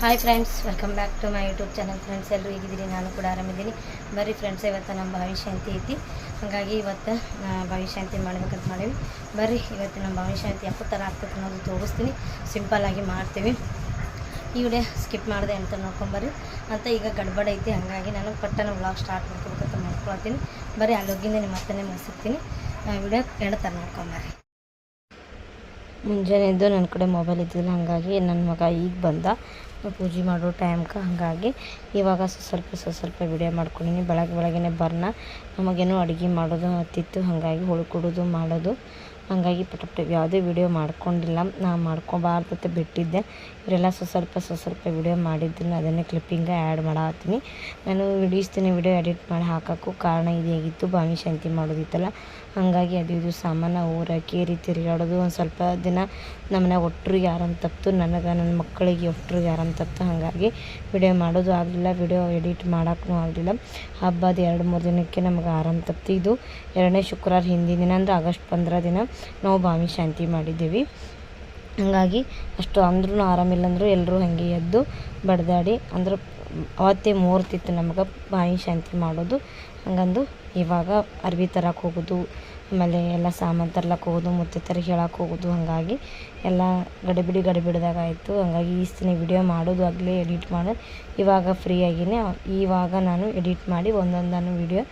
Hi friends welcome back to my YouTube channel friends ಎಲ್ಲರೂ ಹೇಗಿದ್ದೀರಿ? ನಾನು ಕೂಡ ಆರಾಮಿದ್ದೀನಿ. ಬರ್ರಿ ಫ್ರೆಂಡ್ಸ್ ಇವತ್ತು ನಮ್ಮ ಭವಿಷ್ಯಂತಿ ಐತಿ. ಹಾಗಾಗಿ ಇವತ್ತು ಭವಿಷ್ಯಂತಿ ಮಾಡ್ಬೇಕಂತ ಮಾಡೀವಿ. ಬರ್ರಿ, ಇವತ್ತು ನಮ್ಮ ಭವಿಷ್ಯಂತಿ ಯಾವ ಥರ ಆಗ್ತದೆ ಅನ್ನೋದು ತೋರಿಸ್ತೀನಿ. ಸಿಂಪಲ್ಲಾಗಿ ಮಾಡ್ತೀವಿ. ಈ ವಿಡಿಯೋ ಸ್ಕಿಪ್ ಮಾಡಿದೆ ಅಂತ ನೋಡ್ಕೊಂಬರ್ರಿ. ಅಂತ ಈಗ ಗಡ್ಬಡ ಐತಿ. ಹಾಗಾಗಿ ನಾನು ಪಟ್ಟನ ವ್ಲಾಗ್ ಸ್ಟಾರ್ಟ್ ಮಾಡ್ಕೋಬೇಕಂತ ಮಾಡ್ಕೊಳ್ತೀನಿ. ಬರ್ರಿ ಅಲ್ಲೋಗಿಂದ ನಿಮ್ಮ ಹತ್ತನೇ ಮುಗಿಸ್ತೀನಿ ವಿಡಿಯೋ ಎರಡು ಥರ ನೋಡ್ಕೊಂಬರ್ರಿ. ಮುಂಜಾನೆ ಎದ್ದು ನನ್ನ ಕಡೆ ಮೊಬೈಲ್ ಇದ್ದಿಲ್ಲ ಹಾಗಾಗಿ ನನ್ನ ಮಗ ಈಗ ಬಂದ. ಪೂಜೆ ಮಾಡೋ ಟೈಮ್ಗೆ ಹಾಗಾಗಿ ಇವಾಗ ಸ್ವಲ್ಪ ಸ್ವಲ್ಪ ಸ್ವ ಸ್ವಲ್ಪ ವಿಡಿಯೋ ಮಾಡ್ಕೊಂಡಿನಿ. ಬೆಳಗ್ಗೆ ಬೆಳಗ್ಗೆನೆ ಬರ್ನ. ನಮಗೇನೋ ಅಡುಗೆ ಮಾಡೋದು ಹತ್ತಿತ್ತು. ಹಾಗಾಗಿ ಹುಳ್ಕೊಡೋದು ಮಾಡೋದು. ಹಾಗಾಗಿ ಪಟಪಟ ಪಟ ಯಾವುದೇ ವಿಡಿಯೋ ಮಾಡ್ಕೊಂಡಿಲ್ಲ. ನಾನು ಮಾಡ್ಕೊಬಾರ್ದತ್ತೆ ಬಿಟ್ಟಿದ್ದೆ. ಇವರೆಲ್ಲ ಸ್ವಲ್ಪ ಸ್ವಲ್ಪ ಸ್ವ ಸ್ವಲ್ಪ ವಿಡಿಯೋ ಮಾಡಿದ್ದೀನಿ ಅದನ್ನೇ ಕ್ಲಿಪ್ಪಿಂಗ ಆ್ಯಡ್ ಮಾಡತ್ತೀನಿ. ನಾನು ವಿಡಿಯೋಸ್ತೀನಿ ವಿಡಿಯೋ ಎಡಿಟ್ ಮಾಡಿ ಹಾಕೋಕ್ಕೂ ಕಾರಣ ಇದಾಗಿತ್ತು ಭಾವಿ ಶಾಂತಿ ಮಾಡೋದಿತ್ತಲ್ಲ. ಹಾಗಾಗಿ ಅದು ಇದು ಸಾಮಾನು ಊರ ಕೇರಿ ತಿರುಗಾಡೋದು ಒಂದು ಸ್ವಲ್ಪ ದಿನ ನಮ್ಮನೆ ಒಟ್ಟರಿಗೆ ಆರಾಮ್ ತಪ್ಪು ನನಗೆ ನನ್ನ ಮಕ್ಕಳಿಗೆ ಒಟ್ಟರು ಆರಾಮ್ ತಪ್ಪು ಹಾಗಾಗಿ ವಿಡಿಯೋ ಮಾಡೋದು ಆಗಲಿಲ್ಲ ವಿಡಿಯೋ ಎಡಿಟ್ ಮಾಡೋಕ್ಕೂ ಆಗಲಿಲ್ಲ. ಹಬ್ಬದ ಎರಡು ಮೂರು ದಿನಕ್ಕೆ ನಮಗೆ ಆರಾಮ ತಪ್ಪಿತು ಇದು ಎರಡನೇ ಶುಕ್ರವಾರ ಹಿಂದಿನ ದಿನ ಅಂದರೆ ಆಗಸ್ಟ್ ಪಂದ್ರ ದಿನ ನಾವು ಬಾವಿ ಶಾಂತಿ ಮಾಡಿದ್ದೀವಿ. ಹಾಗಾಗಿ ಅಷ್ಟು ಅಂದ್ರೂ ಆರಾಮಿಲ್ಲ ಅಂದರೂ ಎಲ್ಲರೂ ಹಾಗೆ ಎದ್ದು ಬಡ್ದಾಡಿ ಅಂದ್ರೆ ಅವತ್ತೇ ಮೂರ್ತಿತ್ತು ನಮಗೆ ಬಾಯಿ ಶಾಂತಿ ಮಾಡೋದು. ಹಂಗಂದು ಇವಾಗ ಅರ್ವಿ ತರಕ್ಕೆ ಹೋಗೋದು, ಆಮೇಲೆ ಎಲ್ಲ ಸಾಮಾನು ತರ್ಲಕ್ಕೆ ಹೋಗೋದು ಮುತ್ತೈದೆಯರಿಗೆ ಹೇಳಕ್ಕೆ ಹೋಗೋದು, ಹಾಗಾಗಿ ಎಲ್ಲ ಗಡಿಬಿಡಿ ಗಡಿಬಿಡಿದಾಗ ಆಯಿತು. ಹಾಗಾಗಿ ಈ ಸಲ ವಿಡಿಯೋ ಮಾಡೋದು ಆಗಲೇ ಎಡಿಟ್ ಮಾಡೋದು ಇವಾಗ ಫ್ರೀ ಆಗಿನೇ ಇವಾಗ ನಾನು ಎಡಿಟ್ ಮಾಡಿ ಒಂದೊಂದನ್ನು ವಿಡಿಯೋ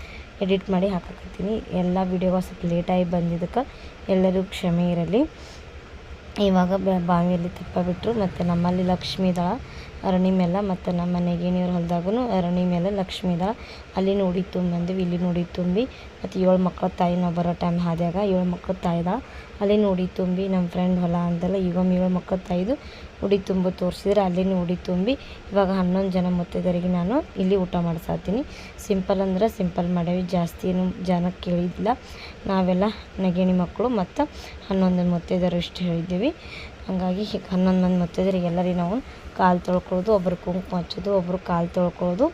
ಎಡಿಟ್ ಮಾಡಿ ಹಾಕಕತ್ತೀನಿ. ಎಲ್ಲ ವಿಡಿಯೋಗ ಸ್ವಲ್ಪ ಲೇಟಾಗಿ ಬಂದಿದ್ದಕ್ಕೆ ಎಲ್ಲರೂ ಕ್ಷಮೆ ಇರಲಿ. ಇವಾಗ ಬಾವಿಯಲ್ಲಿ ತಪ್ಪ ಬಿಟ್ಟರು ಮತ್ತು ನಮ್ಮಲ್ಲಿ ಲಕ್ಷ್ಮೀ ದಳ ಅರಣಿ ಮೇಲೆ ಮತ್ತು ನಮ್ಮ ಮನೆಗೆ ನೀರು ಹೊಲ್ದಾಗೂ ಅರಣಿ ಮೇಲೆ ಲಕ್ಷ್ಮೀದ ದಳ ಅಲ್ಲಿ ಉಡಿ ತುಂಬಂದಿವಿ, ಇಲ್ಲಿ ನೋಡಿ ತುಂಬಿ ಮತ್ತು ಏಳು ಮಕ್ಕಳ ತಾಯಿ ನಾವು ಬರೋ ಟೈಮ್ ಹಾದ್ಯಾಗ ಏಳು ಮಕ್ಕಳ ತಾಯಿದ. ಅಲ್ಲಿ ನೋಡಿ ತುಂಬಿ ನಮ್ಮ ಫ್ರೆಂಡ್ ಹೊಲ ಅಂದಲ್ಲ, ಈಗ ಏಳು ಮಕ್ಕಳ ತಾಯಿದು ಉಡಿ ತುಂಬ ತೋರಿಸಿದ್ರೆ ಅಲ್ಲಿ ಉಡಿ ತುಂಬಿ ಇವಾಗ ಹನ್ನೊಂದು ಜನ ಮುತ್ತೈದರಿಗೆ ನಾನು ಇಲ್ಲಿ ಊಟ ಮಾಡಿಸ್ತೀನಿ. ಸಿಂಪಲ್ ಅಂದ್ರೆ ಸಿಂಪಲ್ ಮಾಡೇವಿ, ಜಾಸ್ತಿ ಏನು ಜನ ಕೇಳಿದ್ದಿಲ್ಲ ನಾವೆಲ್ಲ ನಗೇಣಿ ಮಕ್ಕಳು ಮತ್ತು ಹನ್ನೊಂದು ಮುತ್ತೈದರು ಇಷ್ಟು ಹೇಳಿದ್ದೀವಿ. ಹಾಗಾಗಿ ಹೀಗೆ ಹನ್ನೊಂದು ಮಂದಿ ಮುತ್ತೈದರಿಗೆ ಎಲ್ಲರಿಗೂ ನಾವು ಕಾಲು ತೊಳ್ಕೊಳ್ಳೋದು, ಒಬ್ರು ಕುಂಕುಮ ಹಚ್ಚೋದು ಒಬ್ಬರು ಕಾಲು ತೊಳ್ಕೊಳ್ಳೋದು.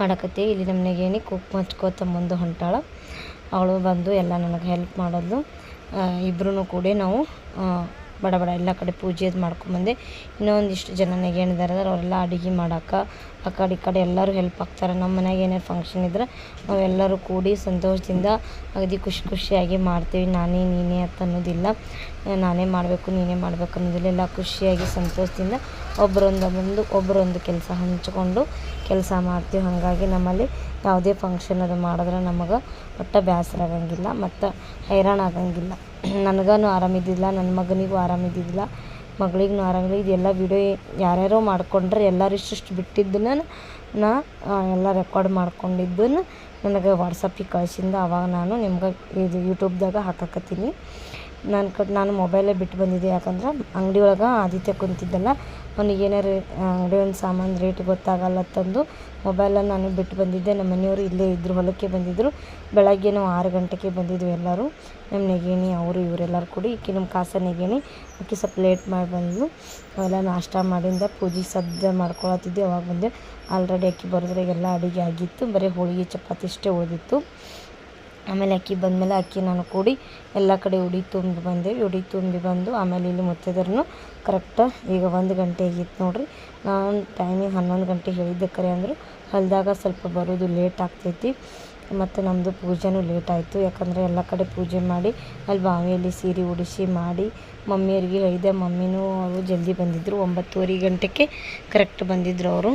ಮಾಡಕತ್ತೀವಿ. ಇಲ್ಲಿ ನಮ್ಮ ನೆಗೇಣಿ ಕುಂಕುಮ ಹಚ್ಕೋತ ಮುಂದೆ ಹೊಂಟಾಳ. ಅವಳು ಬಂದು ಎಲ್ಲ ನನಗೆ ಹೆಲ್ಪ್ ಮಾಡೋದು ಇಬ್ಬರೂ ಕೂಡಿ ನಾವು ಬಡ ಬಡ, ಎಲ್ಲ ಕಡೆ ಪೂಜೆ ಅದು ಮಾಡ್ಕೊಂಬಂದೆ ಇನ್ನೊಂದಿಷ್ಟು ಜನ ನೆಗೇಣಿದಾರೆ ಅವರೆಲ್ಲ ಅಡುಗೆ ಮಾಡೋಕೆ ಆ ಕಡೆ ಈ ಕಡೆ ಎಲ್ಲರೂ ಹೆಲ್ಪ್ ಆಗ್ತಾರೆ. ನಮ್ಮ ಮನ್ಯಾಗ ಏನೇ ಫಂಕ್ಷನ್ ಇದ್ರೆ ನಾವೆಲ್ಲರೂ ಕೂಡಿ ಸಂತೋಷದಿಂದ ಅಗದಿ ಖುಷಿ ಖುಷಿಯಾಗಿ ಮಾಡ್ತೀವಿ. ನಾನೇ ನೀನೇ ಅಂತ ಅನ್ನೋದಿಲ್ಲ. ನಾನೇ ಮಾಡಬೇಕು, ನೀನೇ ಮಾಡಬೇಕು ಅನ್ನೋದಿಲ್ಲ. ಎಲ್ಲ ಖುಷಿಯಾಗಿ ಸಂತೋಷದಿಂದ ಒಬ್ಬರೊಂದು ಬಂದು ಒಬ್ಬರೊಂದು ಕೆಲಸ ಹಂಚಿಕೊಂಡು ಕೆಲಸ ಮಾಡ್ತೀವಿ. ಹಾಗಾಗಿ ನಮ್ಮಲ್ಲಿ ಯಾವುದೇ ಫಂಕ್ಷನ್ ಅದು ಮಾಡಿದ್ರೆ ನಮಗೆ ಒಟ್ಟು ಬೇಸರ ಆಗಂಗಿಲ್ಲ ಮತ್ತು ಹೈರಾಣ ಆಗಂಗಿಲ್ಲ ನನಗೂ ಆರಾಮಿದ್ದಿಲ್ಲ ನನ್ನ ಮಗನಿಗೂ ಆರಾಮಿದ್ದಿದ್ದಿಲ್ಲ ಮಗಳಿಗೂ ಆರಾಮಿಲ್ಲ ಇದೆಲ್ಲ ವಿಡಿಯೋ ಯಾರ್ಯಾರೋ ಮಾಡ್ಕೊಂಡ್ರೆ ಎಲ್ಲರೂ ಇಷ್ಟಿಷ್ಟು ಬಿಟ್ಟಿದ್ದನ್ನು ನಾ ಎಲ್ಲ ರೆಕಾರ್ಡ್ ಮಾಡ್ಕೊಂಡಿದ್ದನ್ನು ನನಗೆ ವಾಟ್ಸಪ್ಪಿಗೆ ಕಳ್ಸಿಂದ ಆವಾಗ ನಾನು ನಿಮ್ಗೆ ಇದು ಯೂಟ್ಯೂಬ್ದಾಗ ಹಾಕಕತ್ತೀನಿ. ನಾನು ಕಟ್ ನಾನು ಮೊಬೈಲೇ ಬಿಟ್ಟು ಬಂದಿದ್ದೆ. ಯಾಕಂದ್ರೆ ಅಂಗಡಿ ಒಳಗೆ ಆದಿತ್ಯ ಕುಂತಿದ್ದಲ್ಲ ಅವ್ನಿಗೆ ಏನಾರು ಅಂಗಡಿ ಒಂದು ಸಾಮಾನು ರೇಟ್ ಗೊತ್ತಾಗಲ್ಲ ತಂದು ಮೊಬೈಲನ್ನು ನಾನು ಬಿಟ್ಟು ಬಂದಿದ್ದೆ. ನಮ್ಮ ಮನೆಯವರು ಇಲ್ಲೇ ಇದ್ದರು ಹೊಲಕ್ಕೆ ಬಂದಿದ್ದರು ಬೆಳಗ್ಗೆ ನಾವು ಆರು ಗಂಟೆಗೆ ಬಂದಿದ್ವಿ ಎಲ್ಲರೂ. ನಮ್ಮ ನೆಗೇಣಿ ಅವರು ಇವರೆಲ್ಲರೂ ಕೂಡಿ, ಈಕೆ ನಮ್ಮ ಕಾಸ ನೆಗೇಣಿ ಆಕೆ ಸ್ವಲ್ಪ ಲೇಟ್ ಮಾಡಿ ಬಂದು ಅವೆಲ್ಲ ನಾಷ್ಟ ಮಾಡಿಂದ ಪೂಜೆ ಸದ್ದ ಮಾಡ್ಕೊಳತ್ತಿದ್ದೆ. ಅವಾಗ ಬಂದೆ. ಆಲ್ರೆಡಿ ಅಕ್ಕಿ ಬರೋದ್ರಾಗೆಲ್ಲ ಅಡುಗೆ ಆಗಿತ್ತು. ಬರೀ ಹೋಳಿಗೆ, ಚಪಾತಿ ಇಷ್ಟೇ ಉಳಿದಿತ್ತು. ಆಮೇಲೆ ಅಕ್ಕಿ ಬಂದಮೇಲೆ ಅಕ್ಕಿ ನಾನು ಕೂಡಿ ಎಲ್ಲ ಕಡೆ ಉಡಿ ತುಂಬಿ ಬಂದೇವಿ. ಉಡಿ ತುಂಬಿ ಬಂದು ಆಮೇಲೆ ಇಲ್ಲಿ ಮುಚ್ಚಿದ್ರು ಕರೆಕ್ಟ ಈಗ ಒಂದು ಗಂಟೆ ಆಗಿತ್ತು ನೋಡಿರಿ. ನಾನು ಟೈಮಿಗೆ ಹನ್ನೊಂದು ಗಂಟೆ ಹೇಳಿದ್ದೆ ಕರೆ ಅಂದರು. ಹೊಲ್ದಾಗ ಸ್ವಲ್ಪ ಬರೋದು ಲೇಟ್ ಆಗ್ತೈತಿ. ಮತ್ತು ನಮ್ಮದು ಪೂಜೆನೂ ಲೇಟ್ ಆಯಿತು. ಯಾಕಂದರೆ ಎಲ್ಲ ಕಡೆ ಪೂಜೆ ಮಾಡಿ, ಅಲ್ಲಿ ಬಾವಿಯಲ್ಲಿ ಸೀರೆ ಉಡಿಸಿ ಮಾಡಿ ಮಮ್ಮಿಯರಿಗೆ ಹೇಳಿದೆ. ಮಮ್ಮಿನೂ ಅವರು ಜಲ್ದಿ ಬಂದಿದ್ದರು ಒಂಬತ್ತುವರೆ ಗಂಟೆಗೆ ಕರೆಕ್ಟ್ ಬಂದಿದ್ದರು ಅವರು.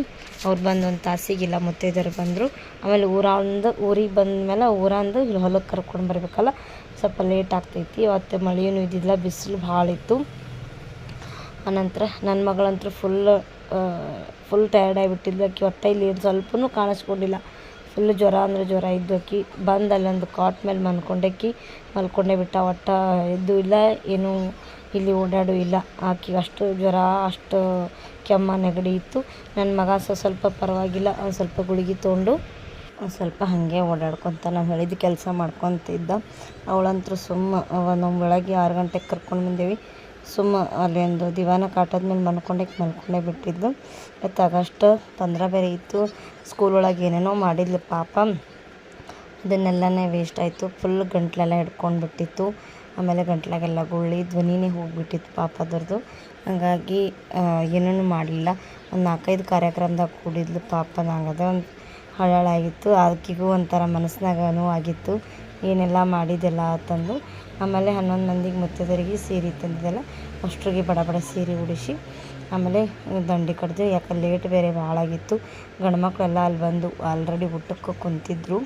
ಅವ್ರು ಬಂದು ಒಂದು ತಾಸಿಗಿಲ್ಲ, ಮುತ್ತೈದೆಯರು ಬಂದರು. ಆಮೇಲೆ ಊರಂದು, ಊರಿಗೆ ಬಂದಮೇಲೆ ಊರಂದು ಇಲ್ಲಿ ಹೊಲಕ್ಕೆ ಕರ್ಕೊಂಡು ಬರಬೇಕಲ್ಲ, ಸ್ವಲ್ಪ ಲೇಟ್ ಆಗ್ತೈತಿ. ಅವತ್ತು ಮಳೆಯೂ ಇದ್ದಿಲ್ಲ ಬಿಸಿಲು ಭಾಳ ಇತ್ತು. ಆನಂತರ ನನ್ನ ಮಗಳಂತೂ ಫುಲ್ ಫುಲ್ ಟಯರ್ಡ್ ಆಗಿಬಿಟ್ಟಿದ್ಲು. ಆಕಿ ಇಲ್ಲಿ ಏನು ಸ್ವಲ್ಪನೂ ಕಾಣಿಸ್ಕೊಂಡಿಲ್ಲ. ಫುಲ್ ಜ್ವರ ಅಂದ್ರೆ ಜ್ವರ ಇದ್ದು ಆಕಿ ಬಂದು ಅಲ್ಲೊಂದು ಕಾಟ್ ಮೇಲೆ ಮಲ್ಕೊಂಡಕ್ಕಿ ಮಲ್ಕೊಂಡೆ ಬಿಟ್ಟ ಒಟ್ಟು ಎದ್ದು ಇಲ್ಲ, ಏನು ಇಲ್ಲಿ ಓಡಾಡು ಇಲ್ಲ. ಆಕಿಗೆ ಅಷ್ಟು ಜ್ವರ, ಅಷ್ಟು ಕೆಮ್ಮ, ನೆಗಡಿ ಇತ್ತು. ನನ್ನ ಮಗ ಸ್ವಲ್ಪ ಪರವಾಗಿಲ್ಲ ಒಂದು ಸ್ವಲ್ಪ ಗುಳಿಗೆ ತೊಗೊಂಡು ಒಂದು ಸ್ವಲ್ಪ ಹಾಗೆ ಓಡಾಡ್ಕೊತ ನಾವು ಹೇಳಿದ್ದು ಕೆಲಸ ಮಾಡ್ಕೊತಿದ್ದ. ಅವಳಂತೂ ಸುಮ್ಮ ನಮ್ಮ ಬೆಳಗ್ಗೆ ಆರು ಗಂಟೆಗೆ ಕರ್ಕೊಂಡು ಬಂದೇವಿ. ಸುಮ್ಮ ಅಲ್ಲಿ ಒಂದು ದಿವಾನ ಕಾಟದ ಮೇಲೆ ಮಲ್ಕೊಂಡೆ ಮಲ್ಕೊಂಡೇ ಬಿಟ್ಟಿದ್ಲು ಮತ್ತು ಆಗಸ್ಟ್ ಪಂದ್ರ ಬೇರೆ ಇತ್ತು ಸ್ಕೂಲ್ ಒಳಗೆ ಏನೇನೋ ಮಾಡಿದ್ಲು ಪಾಪ. ಅದನ್ನೆಲ್ಲನೇ ವೇಸ್ಟ್ ಆಯಿತು. ಫುಲ್ ಗಂಟ್ಲೆಲ್ಲ ಹಿಡ್ಕೊಂಡು ಬಿಟ್ಟಿತ್ತು. ಆಮೇಲೆ ಗಂಟ್ಲಾಗೆಲ್ಲ ಗುಳ್ಳಿ, ಧ್ವನಿನೇ ಹೋಗಿಬಿಟ್ಟಿತ್ತು ಪಾಪ ಅದರದ್ದು. ಹಾಗಾಗಿ ಏನೂ ಮಾಡಲಿಲ್ಲ. ಒಂದು ನಾಲ್ಕೈದು ಕಾರ್ಯಕ್ರಮದಾಗ ಕೂಡಿದ್ಲು ಪಾಪ. ನಂಗದ ಒಂದು ಹಳಾಳಾಗಿತ್ತು. ಆಕಿಗೂ ಒಂಥರ ಮನಸ್ನಾಗ ನೋವಾಗಿತ್ತು. ಏನೆಲ್ಲ ಮಾಡಿದ್ದೆಲ್ಲ ತಂದು ಆಮೇಲೆ ಹನ್ನೊಂದು ಮಂದಿಗೆ ಮುತ್ತದರಿಗೆ ಸೀರೆ ತಂದಿದ್ದೆಲ್ಲ ಅಷ್ಟ್ರಿಗೆ ಬಡ ಬಡ ಸೀರೆ ಉಡಿಸಿ ಆಮೇಲೆ ದಂಡಿ ಕಡ್ದು ಯಾಕೆ ಲೇಟ್ ಬೇರೆ ಭಾಳ ಆಗಿತ್ತು. ಗಂಡು ಮಕ್ಕಳೆಲ್ಲ ಅಲ್ಲಿ ಬಂದು ಆಲ್ರೆಡಿ ಊಟಕ್ಕೆ ಕುಂತಿದ್ರು.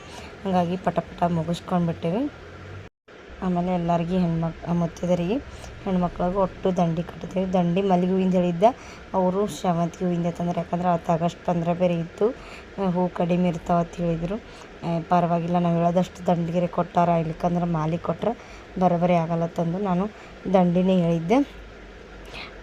ಹಾಗಾಗಿ ಪಟ ಪಟ ಮುಗಿಸ್ಕೊಂಡ್ಬಿಟ್ಟೇವಿ. ಆಮೇಲೆ ಎಲ್ಲರಿಗೆ ಹೆಣ್ಮಕ್ ಮುತ್ತೈದೆಯರಿಗೆ ಹೆಣ್ಮಕ್ಳಿಗೆ ಒಟ್ಟು ದಂಡಿ ಕಟ್ತೀವಿ. ದಂಡಿ ಮಲ್ಲಿಗೆ ಹೂವಿಂದ ಹೇಳಿದ್ದೆ ಅವರು ಸೇವಂತಿಗೆ ಹೂವಿಂದ ತಂದ್ರೆ. ಯಾಕಂದ್ರೆ ಅವತ್ತು ಆಗಸ್ಟ್ ಪಂದ್ರ ಬೇರೆ ಇತ್ತು. ಹೂ ಕಡಿಮೆ ಇರ್ತಾವೆ ಅಂತ ಹೇಳಿದರು. ಪರವಾಗಿಲ್ಲ, ನಾವು ಹೇಳೋದಷ್ಟು ದಂಡಿಗೆರೆ ಕೊಟ್ಟಾರ ಇಲ್ಲಿಕಂದ್ರೆ ಮಾಲಿ ಕೊಟ್ರೆ ಬರೋಬ್ಬರಿ ಆಗಲ್ಲತ್ತಂದು ತಂದು ನಾನು ದಂಡಿನೇ ಹೇಳಿದ್ದೆ.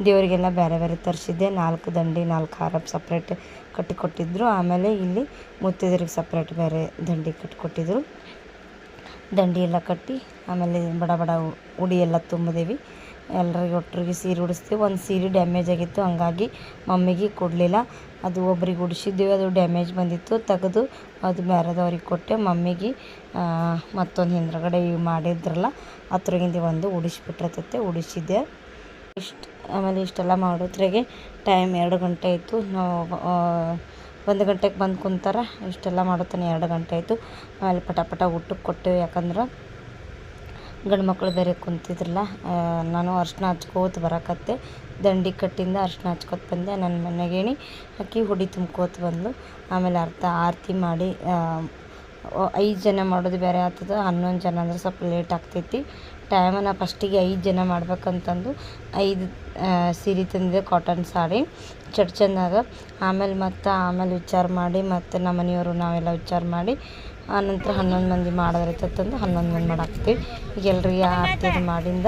ದೇವರಿಗೆಲ್ಲ ಬೇರೆ ಬೇರೆ ತರಿಸಿದ್ದೆ. ನಾಲ್ಕು ದಂಡಿ, ನಾಲ್ಕು ಹಾರ ಸಪ್ರೇಟ್ ಕಟ್ಟಿ ಕೊಟ್ಟಿದ್ದರು ಆಮೇಲೆ ಇಲ್ಲಿ ಮುತ್ತೈದೆಯರಿಗೆ ಸಪ್ರೇಟ್ ಬೇರೆ ದಂಡಿ ಕಟ್ಟಿ ಕೊಟ್ಟಿದ್ದರು ದಂಡಿ ಕಟ್ಟಿ, ಆಮೇಲೆ ಬಡ ಬಡ ಉಡಿ ಎಲ್ಲ ತುಂಬಿದೇವಿ. ಎಲ್ಲರಿಗೆ ಒಟ್ಟರಿಗೆ ಸೀರೆ ಉಡಿಸ್ತೀವಿ. ಒಂದು ಸೀರೆ ಡ್ಯಾಮೇಜ್ ಆಗಿತ್ತು, ಹಂಗಾಗಿ ಮಮ್ಮಿಗೆ ಕೊಡಲಿಲ್ಲ. ಅದು ಒಬ್ರಿಗೆ ಉಡಿಸಿದ್ದೀವಿ, ಅದು ಡ್ಯಾಮೇಜ್ ಬಂದಿತ್ತು. ತೆಗೆದು ಅದು ಬೇರೆದವ್ರಿಗೆ ಕೊಟ್ಟೆ. ಮಮ್ಮಿಗೆ ಮತ್ತೊಂದು ಹಿಂದ್ಗಡೆ ಇವು ಮಾಡಿದ್ರಲ್ಲ ಅದ್ರಗಿಂದ ಒಂದು ಉಡಿಸ್ಬಿಟ್ಟಿರ್ತೈತೆ, ಉಡಿಸಿದ್ದೆ. ಇಷ್ಟು, ಆಮೇಲೆ ಇಷ್ಟೆಲ್ಲ ಮಾಡೋದ್ರಾಗೆ ಟೈಮ್ ಎರಡು ಗಂಟೆ ಆಯಿತು. ನಾವು ಒಂದು ಗಂಟೆಗೆ ಬಂದು ಕುಂತಾರೆ. ಇಷ್ಟೆಲ್ಲ ಮಾಡೋತನ ಎರಡು ಗಂಟೆ ಆಯಿತು. ಆಮೇಲೆ ಪಟ ಪಟ ಊಟಕ್ಕೆ ಕೊಟ್ಟೆವು. ಯಾಕಂದ್ರೆ ಗಂಡು ಮಕ್ಕಳು ಬೇರೆ ಕುಂತಿದ್ರಲ್ಲ ನಾನು ಅರ್ಶಿನ ಹಚ್ಕೋತ ಬರಕತ್ತೆ. ದಂಡಿ ಕಟ್ಟಿಂದ ಅರ್ಶಿನ ಹಚ್ಕೋತ ಬಂದೆ. ನನ್ನ ಮನೆಗೇಣಿ ಅಕ್ಕಿ ಹುಡಿ ತುಂಬ್ಕೋತ ಬಂದು ಆಮೇಲೆ ಅರ್ಧ ಆರತಿ ಮಾಡಿ ಐದು ಜನ ಮಾಡೋದು ಬೇರೆ ಆಗ್ತದೆ. ಹನ್ನೊಂದು ಜನ ಅಂದ್ರೆ ಸ್ವಲ್ಪ ಲೇಟ್ ಆಗ್ತೈತಿ. ಟೈಮನ್ನು ಫಸ್ಟಿಗೆ ಐದು ಜನ ಮಾಡ್ಬೇಕಂತಂದು ಐದು ಸೀರೆ ತಂದಿದೆ ಕಾಟನ್ ಸಾರಿ ಚಟ್ ಚಂದಾಗ ಆಮೇಲೆ ಮತ್ತು ಆಮೇಲೆ ವಿಚಾರ ಮಾಡಿ ಮತ್ತು ನಮ್ಮ ಮನೆಯವರು ನಾವೆಲ್ಲ ವಿಚಾರ ಮಾಡಿ ಆನಂತರ ಹನ್ನೊಂದು ಮಂದಿ ಮಾಡೋದ್ರೈತಂದು ಹನ್ನೊಂದು ಮಂದಿ ಮಾಡಾಕ್ತೀವಿ. ಈಗ ಎಲ್ರಿಗೆ ಆರತಿ ಅದು ಮಾಡಿಂದ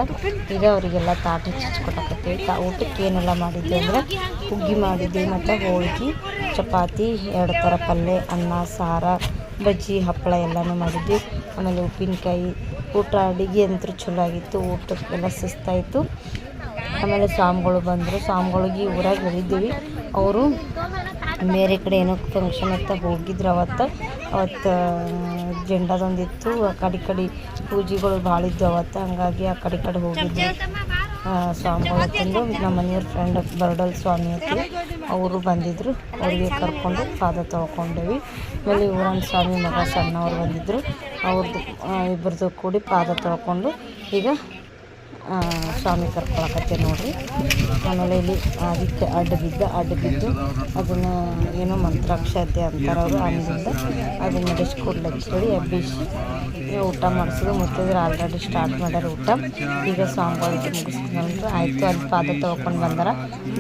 ಈಗ ಅವರಿಗೆಲ್ಲ ತಾಟ ಹಚ್ಕೊಟ್ಟಾಕತ್ತೀವಿ ತಾ, ಊಟಕ್ಕೆ ಏನೆಲ್ಲ ಮಾಡಿದ್ದೆ ಅಂದರೆ ಹುಗ್ಗಿ ಮಾಡಿದ್ದೆ ಮತ್ತು ಹೋಳಿಗೆ, ಚಪಾತಿ, ಎರಡು ಥರ ಪಲ್ಯ ಅನ್ನ, ಸಾರ, ಬಜ್ಜಿ, ಹಪ್ಪಳ ಎಲ್ಲನೂ ಮಾಡಿದ್ವಿ. ಆಮೇಲೆ ಉಪ್ಪಿನಕಾಯಿ ಊಟ, ಅಡುಗೆ ಅಂತೂ ಚಲೋ ಆಗಿತ್ತು, ಊಟಕ್ಕೆಲ್ಲ ಸುಸ್ತಾಯಿತು. ಆಮೇಲೆ ಸ್ವಾಮಿಗಳು ಬಂದರು. ಸ್ವಾಮಿಗಳಿಗೆ ಊರಾಗ ಹೇಳಿದ್ದೀವಿ. ಅವರು ಬೇರೆ ಕಡೆ ಏನೋ ಫಂಕ್ಷನ್ ಅಂತ ಹೋಗಿದ್ರು ಅವತ್ತು. ಅವತ್ತು ಜೆಂಡದೊಂದಿತ್ತು. ಆ ಕಡೆ ಕಡೆ ಪೂಜೆಗಳು ಭಾಳ ಇದ್ದವು ಅವತ್ತು. ಹಂಗಾಗಿ ಆ ಕಡೆ ಕಡೆ ಹೋಗಿದ್ವಿ. ಸ್ವಾಮಿಗಳು ತಿಂದು ನಮ್ಮ ಮನೆಯವ್ರ ಫ್ರೆಂಡ್ ಬರಡಲ್ ಸ್ವಾಮಿ ಐತಿ ಅವರು. ಬಂದಿದ್ದರು ಅವರಿಗೆ ಕರ್ಕೊಂಡು ಪಾದ ತೊಳ್ಕೊಂಡೇವಿ. ಆಮೇಲೆ ಊರನ್ ಸ್ವಾಮಿ ಮಗ ಸಣ್ಣವ್ರು ಬಂದಿದ್ದರು ಅವ್ರದ್ದು ಇಬ್ಬರದ್ದು ಕೂಡಿ ಪಾದ ತೊಳ್ಕೊಂಡು ಈಗ ಸ್ವಾಮಿ ಕರ್ಕೊಳಕತ್ತೆ ನೋಡಿರಿ. ಆಮೇಲೆ ಇಲ್ಲಿ ಅದಕ್ಕೆ ಅಡ್ಡ ಬಿದ್ದ ಅಡ್ಡ ಬಿದ್ದು ಅದನ್ನು ಏನೋ ಮಂತ್ರಾಕ್ಷತೆ ಅಂತಾರೆ ಅವರು ಅಂದಿಂದ ಅದನ್ನು ನಡೆಸ್ಕೊಡ್ಲಿ ಅಂತೇಳಿ ಎಬ್ಬಿಸಿ ಊಟ ಮಾಡಿಸಿದ್ರು. ಮುತ್ತಿದ್ರೆ ಆಲ್ರೆಡಿ ಸ್ಟಾರ್ಟ್ ಮಾಡ್ಯಾರ ಊಟ. ಈಗ ಸಾಂಗ್ಗಳಿಗೆ ಮುಗಿಸ್ಕೊಂಡ್ರು ಆಯಿತು, ಅಲ್ಲಿ ಪಾದ ತೊಳ್ಕೊಂಡು ಬಂದಾರ.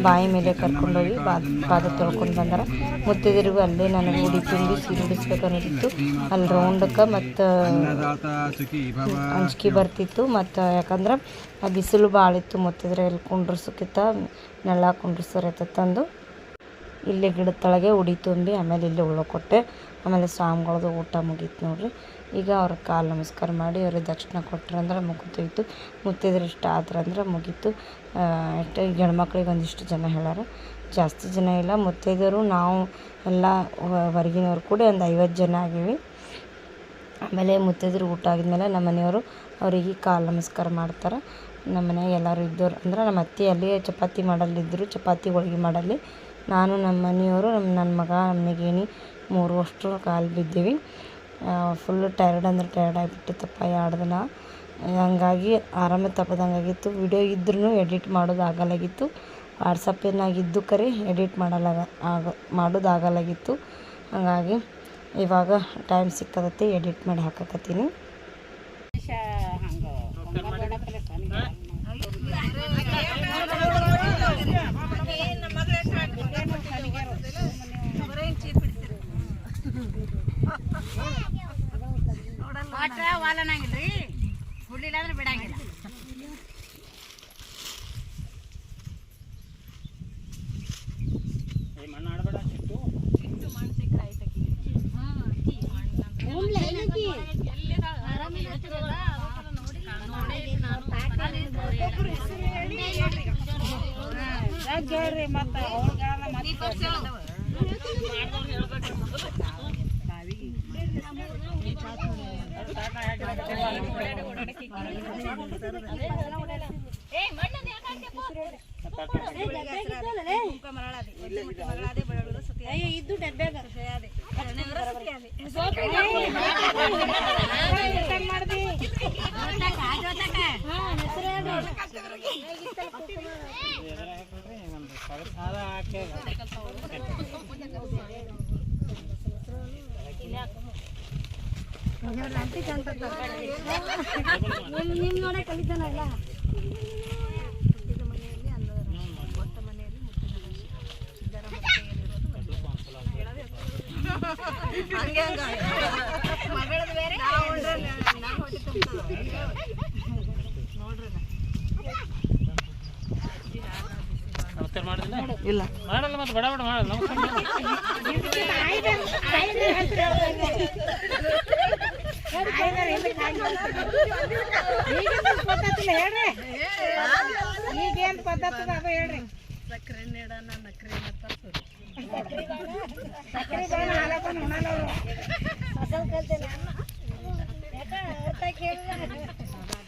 ಬಾಯಿ ಮೇಲೆ ಕರ್ಕೊಂಡೋಗಿ ಪಾದ ಪಾದ ತೊಳ್ಕೊಂಡು ಬಂದಾರ. ಮುತ್ತಿದ್ರಿಗೂ ಅಲ್ಲೇ ನನಗೆ ಗುಡಿ ತುಂಬಿ ಸೀರೆ ಉಡಿಸ್ಬೇಕನ್ನೋದಿತ್ತು ಅಲ್ಲಿ ರೌಂಡಕ್ಕೆ ಮತ್ತು ಅಂಜಿಕೆ ಬರ್ತಿತ್ತು. ಮತ್ತು ಯಾಕಂದ್ರೆ ಬಿಸಿಲು ಭಾಳ ಇತ್ತು ಮುತ್ತಿದ್ರೆ ಎಲ್ಲಿ ಕುಂಡ್ರಸಕ್ಕಿಂತ ನೆಲ ಕುಂಡ್ರಸರೈತಂದು ಇಲ್ಲೇ ಗಿಡದ ತಳಗೆ ಉಡಿ ತುಂಬಿ ಆಮೇಲೆ ಇಲ್ಲಿ ಉಳ್ಕೊಟ್ಟೆ ಆಮೇಲೆ ಸ್ವಾಮಿಗಳದು ಊಟ ಮುಗೀತು ನೋಡ್ರಿ. ಈಗ ಅವ್ರ ಕಾಲು ನಮಸ್ಕಾರ ಮಾಡಿ ಅವ್ರಿಗೆ ದಕ್ಷಿಣ ಕೊಟ್ರಂದ್ರೆ ಮುಗಿದೋಯ್ತು ಮುತ್ತಿದ್ರೆ ಇಷ್ಟ ಆದ್ರಂದ್ರೆ ಮುಗೀತು. ಎಷ್ಟು ಗಂಡ್ಮಕ್ಳಿಗೆ ಒಂದಿಷ್ಟು ಜನ ಹೇಳ್ಯಾರ. ಜಾಸ್ತಿ ಜನ ಇಲ್ಲ. ಮುತ್ತೈದೆಯರು ನಾವು ಎಲ್ಲ ಹೊರಗಿನವ್ರು ಕೂಡ ಒಂದು ಐವತ್ತು ಜನ ಆಗೀವಿ. ಆಮೇಲೆ ಮುತ್ತೈದರು ಊಟ ಆಗಿದ್ಮೇಲೆ ನಮ್ಮ ಮನೆಯವರು ಅವರಿಗೆ ಕಾಲು ನಮಸ್ಕಾರ ಮಾಡ್ತಾರೆ. ನಮ್ಮ ಮನೆಯಾಗ ಎಲ್ಲರೂ ಇದ್ದೋರು. ಅಂದ್ರೆ ನಮ್ಮ ಅತ್ತೆ ಅಲ್ಲಿ ಚಪಾತಿ ಮಾಡಲ್ಲಿದ್ದರು ಚಪಾತಿ ಹೋಳ್ಗೆ ಮಾಡಲ್ಲಿ. ನಾನು, ನಮ್ಮ ಮನೆಯವರು, ನಮ್ಮ, ನನ್ನ ಮಗ, ನಮ್ಮ ಮೂರು ಅಷ್ಟು ಕಾಲು ಬಿದ್ದೀವಿ. ಫುಲ್ ಟಯರ್ಡ್ ಅಂದ್ರೆ ಟಯರ್ಡ್ ಆಗಿಬಿಟ್ಟಿತ್ತಪ್ಪ, ಎರಡು ದಿನ. ಹಂಗಾಗಿ, ಆರಾಮ ತಪ್ಪದಂಗಾಗಿತ್ತು. ವಿಡಿಯೋ ಇದ್ರೂ ಎಡಿಟ್ ಮಾಡೋದು ಆಗಲ್ಲಾಗಿತ್ತು ವಾಟ್ಸಪ್ಪಿನಾಗಿದ್ದು ಕರೆ ಎಡಿಟ್ ಮಾಡಲಾಗ, ಆಗ, ಮಾಡೋದು ಆಗಲ್ಲಾಗಿತ್ತು ಹಾಗಾಗಿ, ಇವಾಗ ಟೈಮ್ ಸಿಕ್ಕದತ್ತೆ ಎಡಿಟ್ ಮಾಡಿ ಹಾಕಕತ್ತೀನಿ. ಒಟ್ಟ ಇಲ್ಲ ನಿಮ್ ನೋಡೇ ಕಲಿತಾನಲ್ಲ ಇಲ್ಲ. ಮಾಡಲ್ಲ ಮತ್ತೆ ಬಡ ಬಡ ಮಾಡಲ್ಲ ಮಾಡು. ಹೇಳ್ರಿ. ಈಗೇನ್ ಪದ್ಧತಿ ಅದ ಅದು ಹೇಳ್ರಿ.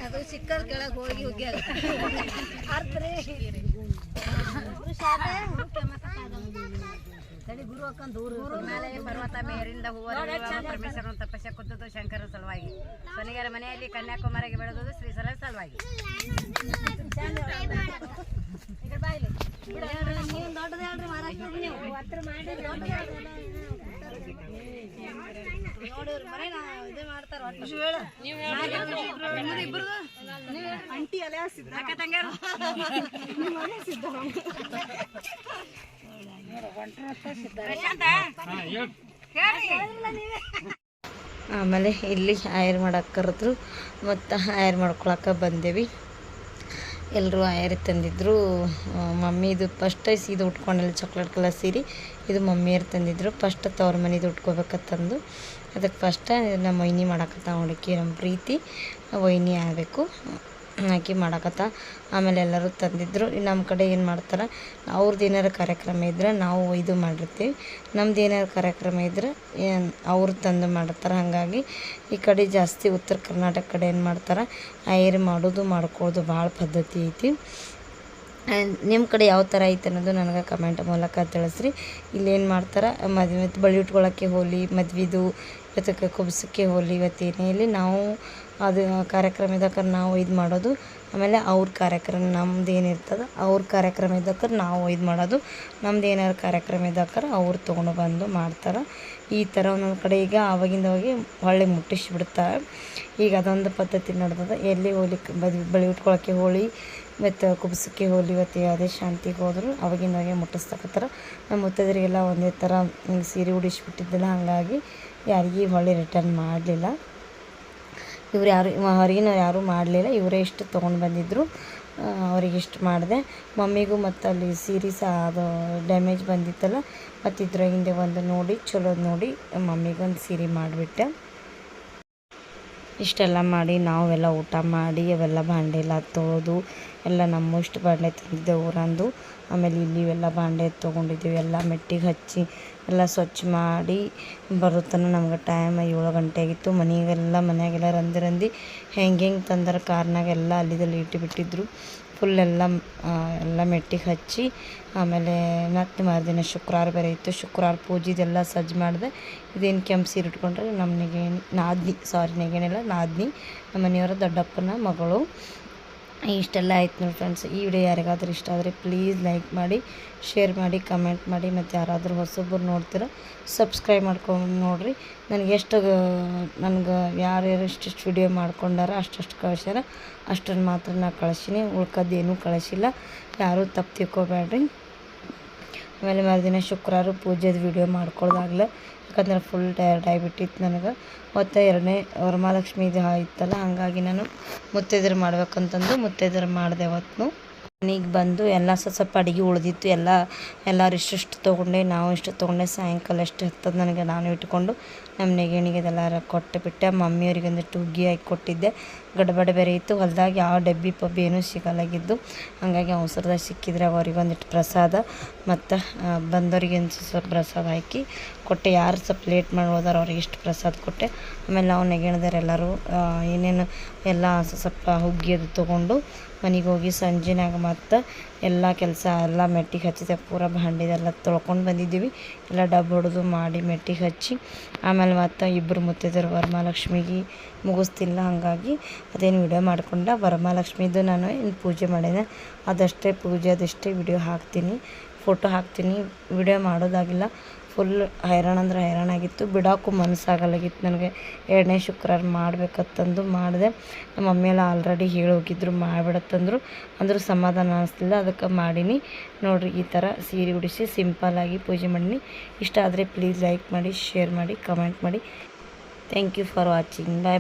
ಅದು ಸಿಕ್ಕರ್ ಕೆಳಗೆ ಹೋಗಿ ಹುಗ್ಗಿ ಗುರು ಹಿಮಾಲಯ ಪರ್ವತ ಮೇರಿಂದ ಹೂವ ಪರಮೇಶ್ವರನ ತಪಸ್ಸೆ ಕುದ್ದದು ಶಂಕರ ಸಲುವಾಗಿ. ಕೊನೆಗರ ಮನೆಯಲ್ಲಿ ಕನ್ಯಾಕುಮಾರಿಗೆ ಬೆಳೆದುದು ಶ್ರೀಸರ ಸಲುವಾಗಿ. ನೀವು ದೊಡ್ಡದ ಹೇಳ್ರಿ ಮಹಾರಾಷ್ಟ್ರ ಆಮೇಲೆ ಇಲ್ಲಿ ಆಯರ್ ಮಾಡಕ್ಕೆ ಕರೆದ್ರು, ಮತ್ತು ಆಯರ್ ಮಾಡ್ಕೊಳಕ್ಕೆ ಬಂದೇವಿ. ಎಲ್ಲರೂ ಆಯರ್ ತಂದಿದ್ರು. ಮಮ್ಮಿ ಮಮ್ಮಿದು ಫಸ್ಟ್ ಸೀದು ಉಟ್ಕೊಂಡಲ್ಲಿ ಚಾಕ್ಲೇಟ್ ಕಲರ್ ಸೀರೆ, ಇದು ಮಮ್ಮಿಯರು ತಂದಿದ್ರು. ಫಸ್ಟ್ ತವ್ರ ಮನೆದು ಉಟ್ಕೋಬೇಕತ್ತಂದು. ಅದಕ್ಕೆ ಫಸ್ಟ್ ನಮ್ಮ ವೈನಿ ಮಾಡಕತ್ತ ಹುಡುಕಿ ನಮ್ಮ ಪ್ರೀತಿ, ವೈನಿ ಆಗಬೇಕು. ಆಕಿ ಮಾಡಕತ್ತ. ಆಮೇಲೆ ಎಲ್ಲರೂ ತಂದಿದ್ರು. ನಮ್ಮ ಕಡೆ ಏನು ಮಾಡ್ತಾರೆ ಅವ್ರದ್ದು ಏನಾರು ಕಾರ್ಯಕ್ರಮ ಇದ್ರೆ ನಾವು ಇದು ಮಾಡಿರ್ತೀವಿ. ನಮ್ದು ಏನಾರು ಕಾರ್ಯಕ್ರಮ ಇದ್ರೆ ಏನು ಅವ್ರು ತಂದು ಮಾಡ್ತಾರೆ. ಹಾಗಾಗಿ ಈ ಕಡೆ ಜಾಸ್ತಿ ಉತ್ತರ ಕರ್ನಾಟಕ ಕಡೆ ಏನು ಮಾಡ್ತಾರೆ, ಐರ್ ಮಾಡೋದು ಮಾಡ್ಕೊಳ್ಳೋದು ಭಾಳ ಪದ್ಧತಿ ಐತಿ. ನಿಮ್ಮ ಕಡೆ ಯಾವ ಥರ ಐತೆ ಅನ್ನೋದು ನನಗೆ ಕಮೆಂಟ್ ಮೂಲಕ ತಿಳಿಸ್ರಿ. ಇಲ್ಲೇನು ಮಾಡ್ತಾರೆ, ಮದುವೆ ಬಳಿ ಉಟ್ಕೊಳ್ಳೋಕ್ಕೆ ಹೋಲಿ, ಮದ್ವೆದು ಇವತ್ತಕ್ಕೆ ಕುಬ್ಸಕ್ಕೆ ಹೋಲಿ ಇವತ್ತೇನೇ ಇಲ್ಲಿ ನಾವು ಅದು ಕಾರ್ಯಕ್ರಮ ಇದ್ದಕ್ಕೆ ನಾವು ಇದು ಮಾಡೋದು. ಆಮೇಲೆ ಅವ್ರ ಕಾರ್ಯಕ್ರಮ ನಮ್ದು ಏನಿರ್ತದೆ ಅವ್ರ ಕಾರ್ಯಕ್ರಮ ಇದ್ದಕ್ಕೆ ನಾವು ಇದು ಮಾಡೋದು. ನಮ್ದು ಏನಾರು ಕಾರ್ಯಕ್ರಮ ಇದ್ದಕ್ಕೆ ಅವ್ರು ತೊಗೊಂಡು ಬಂದು ಮಾಡ್ತಾರೆ. ಈ ಥರ ಒಂದೊಂದು ಕಡೆ ಈಗ ಆವಾಗಿಂದ ಹೋಗಿ ಹೊಳ್ಳಿ ಮುಟ್ಟಿಸ್ಬಿಡ್ತಾರೆ. ಈಗ ಅದೊಂದು ಪದ್ಧತಿ ನಡೆದದ, ಎಲ್ಲಿ ಹೋಗ್ಲಿಕ್ಕೆ ಬದಿ ಬಳಿ ಉಟ್ಕೊಳಕ್ಕೆ ಹೋಳಿ ಮತ್ತು ಕುಬ್ಸಕ್ಕೆ ಹೋಲಿ ಇವತ್ತು ಯಾವುದೇ ಶಾಂತಿಗೆ ಹೋದ್ರು ಅವಾಗಿಂದಾಗೆ ಮುಟ್ಟಿಸ್ತಕತ್ತಾರ. ನಮ್ಮ ಮುತ್ತದರಿಗೆಲ್ಲ ಒಂದೇ ಥರ ಸೀರೆ ಉಡಿಸ್ಬಿಟ್ಟಿದ್ದಿಲ್ಲ ಹಾಗಾಗಿ ಯಾರಿಗೂ ಹೊಳ್ಳಿ ರಿಟರ್ನ್ ಮಾಡಲಿಲ್ಲ. ಇವ್ರು ಯಾರು ಹೊರಗಿನ ಯಾರೂ ಮಾಡಲಿಲ್ಲ. ಇವರೇ ಇಷ್ಟು ತೊಗೊಂಡು ಬಂದಿದ್ದರು ಅವ್ರಿಗೆ ಇಷ್ಟು ಮಾಡಿದೆ. ಮಮ್ಮಿಗೂ ಮತ್ತು ಅಲ್ಲಿ ಸೀರೆ ಸಹ ಅದು ಡ್ಯಾಮೇಜ್ ಬಂದಿತ್ತಲ್ಲ, ಮತ್ತು ಹಿಂದೆ ಒಂದು ನೋಡಿ ಚಲೋ ನೋಡಿ ಮಮ್ಮಿಗೊಂದು ಸೀರೆ ಮಾಡಿಬಿಟ್ಟೆ. ಇಷ್ಟೆಲ್ಲ ಮಾಡಿ ನಾವೆಲ್ಲ ಊಟ ಮಾಡಿ, ಅವೆಲ್ಲ ಬಾಂಡೆ ಎಲ್ಲ ಎಲ್ಲ ನಮ್ಮ ಇಷ್ಟು ಬಾಂಡೆ ತಂದಿದ್ದೆ ಊರಂದು. ಆಮೇಲೆ ಇಲ್ಲಿ ಇವೆಲ್ಲ ಬಾಂಡೆ ತೊಗೊಂಡಿದ್ದೀವಿ, ಎಲ್ಲ ಮೆಟ್ಟಿಗೆ ಹಚ್ಚಿ ಎಲ್ಲ ಸ್ವಚ್ಛ ಮಾಡಿ ಬರುತ್ತನ ನಮ್ಗೆ ಟೈಮ್ ಏಳು ಗಂಟೆ ಆಗಿತ್ತು. ಮನೆಗೆಲ್ಲ ಮನೆಯಾಗೆಲ್ಲ ರಂದಿ ರಂದಿ ಹೆಂಗೆ ಹೆಂಗೆ ತಂದ್ರೆ ಕಾರ್ನಾಗೆಲ್ಲ ಅಲ್ಲಿದಲ್ಲಿ ಇಟ್ಟುಬಿಟ್ಟಿದ್ರು. ಫುಲ್ ಎಲ್ಲ ಎಲ್ಲ ಮೆಟ್ಟಿಗೆ ಹಚ್ಚಿ ಆಮೇಲೆ ಮತ್ತೆ ಮರುದಿನ ಶುಕ್ರವಾರ ಬೇರೆ ಇತ್ತು. ಶುಕ್ರವಾರ ಪೂಜೆದೆಲ್ಲ ಸಜ್ಜು ಮಾಡಿದೆ. ಇದೇನು ಕೆಂಪು ಸೀರೆ ಇಟ್ಕೊಂಡ್ರೆ ನಮ್ಮ ನೆಗೆಣಿ ನಾದ್ನಿ ಸಾರಿ ನೆಗೇನಿಲ್ಲ, ನಾದ್ನಿ. ನಮ್ಮ ಮನೆಯವರ ದೊಡ್ಡಪ್ಪನ ಮಗಳು. ಇಷ್ಟೆಲ್ಲ ಆಯ್ತು ನೋಡಿ ಫ್ರೆಂಡ್ಸ್ ಈ ವಿಡಿಯೋ ಯಾರಿಗಾದ್ರೂ ಇಷ್ಟ ಆದರೆ ಪ್ಲೀಸ್ ಲೈಕ್ ಮಾಡಿ ಶೇರ್ ಮಾಡಿ ಕಮೆಂಟ್ ಮಾಡಿ, ಮತ್ತು ಯಾರಾದರೂ ಹೊಸೊಬ್ಬರು ನೋಡ್ತೀರ ಸಬ್ಸ್ಕ್ರೈಬ್ ಮಾಡ್ಕೊಂಡು ನೋಡಿರಿ. ನನಗೆ ಎಷ್ಟು, ನನಗೆ ಯಾರ್ಯಾರು ಇಷ್ಟಿಷ್ಟು ವಿಡಿಯೋ ಮಾಡ್ಕೊಂಡಾರ ಅಷ್ಟಷ್ಟು ಕಳಿಸ್ಯಾರ, ಅಷ್ಟನ್ನು ಮಾತ್ರ ನಾ ಕಳಿಸೀನಿ ಏನೂ ಕಳಿಸಿಲ್ಲ. ಯಾರೂ ತಪ್ಪು ತಿಳ್ಕೊಬೇಡ್ರಿ. ಆಮೇಲೆ ಮರುದಿನ ಶುಕ್ರವಾರ ಪೂಜೆದು ವಿಡಿಯೋ ಮಾಡ್ಕೊಳ್ಳೋದಾಗಲ್ಲ ಯಾಕಂದ್ರೆ ಫುಲ್ ಟಯರ್ಡ್ ಆಗಿಬಿಟ್ಟಿತ್ತು ನನಗೆ. ಮತ್ತು ಎರಡನೇ ವರಮಹಾಲಕ್ಷ್ಮಿ ಇದು ಇತ್ತಲ್ಲ, ಹಾಗಾಗಿ ನಾನು ಮುತ್ತೈದೆರು ಮಾಡ್ಬೇಕಂತಂದು ಮುತ್ತೈದೆರು ಮಾಡಿದೆ ಅವತ್ತು. ಮನೆಗೆ ಬಂದು ಎಲ್ಲ ಸ್ವಲ್ಪ ಸ್ವಲ್ಪ ಅಡುಗೆ ಉಳಿದಿತ್ತು, ಎಲ್ಲ, ಎಲ್ಲರೂ ಇಷ್ಟಿಷ್ಟು ತೊಗೊಂಡೆ, ನಾವು ಇಷ್ಟು ತೊಗೊಂಡೆ, ಸಾಯಂಕಾಲ ಎಷ್ಟು ಇರ್ತದೆ ನನಗೆ ನಾನು ಇಟ್ಕೊಂಡು ನಮ್ಮ ನೆಗೆಣಿಗೆ ಇದೆಲ್ಲ ಕೊಟ್ಟು ಬಿಟ್ಟೆ, ಮಮ್ಮಿಯವ್ರಿಗೆ ಒಂದಿಷ್ಟು ಹುಗ್ಗಿ ಹಾಕಿ ಕೊಟ್ಟಿದ್ದೆ. ಗಡಬಡ ಬೇರೆ ಇತ್ತು, ಹೊಲ್ದಾಗ ಯಾವ ಡಬ್ಬಿ ಪಬ್ಬಿ ಏನೂ ಸಿಗಲಾಗಿದ್ದು, ಹಾಗಾಗಿ ಅವಸರದಾಗ ಸಿಕ್ಕಿದ್ರೆ ಅವ್ರಿಗೆ ಒಂದಿಷ್ಟು ಪ್ರಸಾದ, ಮತ್ತು ಬಂದವರಿಗೆ ಸ್ವಲ್ಪ ಪ್ರಸಾದ ಹಾಕಿ ಕೊಟ್ಟೆ. ಯಾರು ಸ್ವಲ್ಪ ಲೇಟ್ ಮಾಡಿ ಅವ್ರಿಗೆ ಇಷ್ಟು ಪ್ರಸಾದ ಕೊಟ್ಟೆ. ಆಮೇಲೆ ನಾವು ನೆಗೆಣದವ್ರು ಎಲ್ಲರೂ ಏನೇನು ಎಲ್ಲ ಸ್ವಲ್ಪ ಹುಗ್ಗಿ ಅದು ತೊಗೊಂಡು ಮನೆಗೆ ಹೋಗಿ ಸಂಜೆನಾಗ ಮತ್ತು ಎಲ್ಲ ಕೆಲಸ ಎಲ್ಲ ಮೆಟ್ಟಿಗೆ ಹಚ್ಚಿದೆ. ಪೂರ ಭಾಂಡಿದೆಲ್ಲ ತೊಳ್ಕೊಂಡು ಬಂದಿದ್ದೀವಿ. ಎಲ್ಲ ಡಬ್ಬ ಹೊಡೆದು ಮಾಡಿ ಮೆಟ್ಟಿಗೆ ಹಚ್ಚಿ, ಆಮೇಲೆ ಮತ್ತು ಇಬ್ಬರು ಮುತ್ತಿದ್ರು ವರಮಹಾಲಕ್ಷ್ಮಿಗೆ ಮುಗಿಸ್ತಿಲ್ಲ. ಹಾಗಾಗಿ ಅದೇನು ವಿಡಿಯೋ ಮಾಡ್ಕೊಂಡ ವರಮಹಾಲಕ್ಷ್ಮಿದು ನಾನು ಏನು ಪೂಜೆ ಮಾಡಿದೆ. ಅದಷ್ಟೇ ಪೂಜೆ, ಅದಷ್ಟೇ ವಿಡಿಯೋ ಹಾಕ್ತೀನಿ. ಫೋಟೋ ಹಾಕ್ತೀನಿ. ವಿಡಿಯೋ ಮಾಡೋದಾಗಿಲ್ಲ. ಫುಲ್ ಹೈರಾಣ ಅಂದ್ರೆ ಹೈರಾಣ ಆಗಿತ್ತು. ಬಿಡೋಕ್ಕೂ ಮನಸ್ಸಾಗಲ್ಲಾಗಿತ್ತು ನನಗೆ. ಎರಡನೇ ಶುಕ್ರವಾರ ಮಾಡ್ಬೇಕತ್ತಂದು ಮಾಡಿದೆ. ನಮ್ಮ ಮಮ್ಮಿಯೆಲ್ಲ ಆಲ್ರೆಡಿ ಹೇಳಿ ಹೋಗಿದ್ರು, ಮಾಡಿಬಿಡತ್ತಂದ್ರು. ಅಂದರೂ ಸಮಾಧಾನ ಅನ್ನಿಸ್ತಿಲ್ಲ ಅದಕ್ಕೆ ಮಾಡೀನಿ. ನೋಡಿರಿ ಈ ಥರ ಸೀರೆ ಉಡಿಸಿ ಸಿಂಪಲ್ಲಾಗಿ ಪೂಜೆ ಮಾಡೀನಿ. ಇಷ್ಟ ಆದರೆ ಪ್ಲೀಸ್ ಲೈಕ್ ಮಾಡಿ ಶೇರ್ ಮಾಡಿ ಕಮೆಂಟ್ ಮಾಡಿ. Thank you for watching bye